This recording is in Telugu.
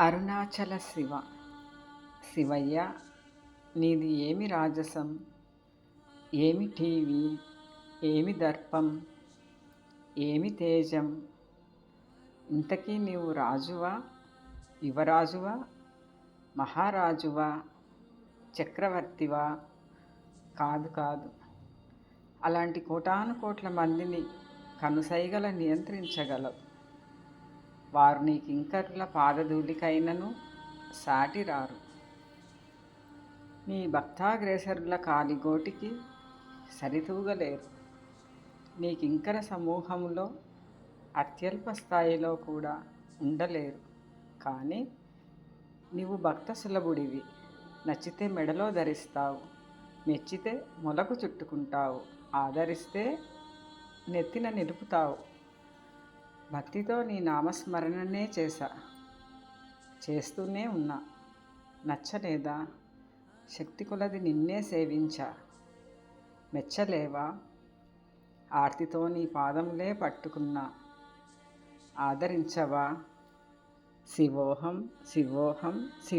అరుణాచల శివ. శివయ్య నీది ఏమి రాజసం? ఏమి టీవీ? ఏమి దర్పం? ఏమి తేజం? ఇంతకీ నీవు రాజువా? యువరాజువా? మహారాజువా? చక్రవర్తివా? కాదు కాదు. అలాంటి కోటాను కోట్ల మందిని కనుసైగల నియంత్రించగలవు. వారు నీ కింకరుల పాదధూళికైనను సాటిరారు నీ భక్తాగ్రేసరుల కాలిగోటికి సరితూగలేరు. నీ కింకర సమూహంలో అత్యల్ప స్థాయిలో కూడా ఉండలేరు. కానీ నీవు భక్త సులభుడివి నచ్చితే మెడలో ధరిస్తావు. మెచ్చితే మొలకు చుట్టుకుంటావు. ఆదరిస్తే నెత్తిన నిలుపుతావు. భక్తితో నీ నామస్మరణనే చేశా. చేస్తూనే ఉన్నా. నచ్చలేదా? శక్తి కొలది నిన్నే సేవించా. మెచ్చలేవా? ఆర్తితో నీ పాదములే పట్టుకున్నా. ఆదరించవా? శివోహం శివోహం శివ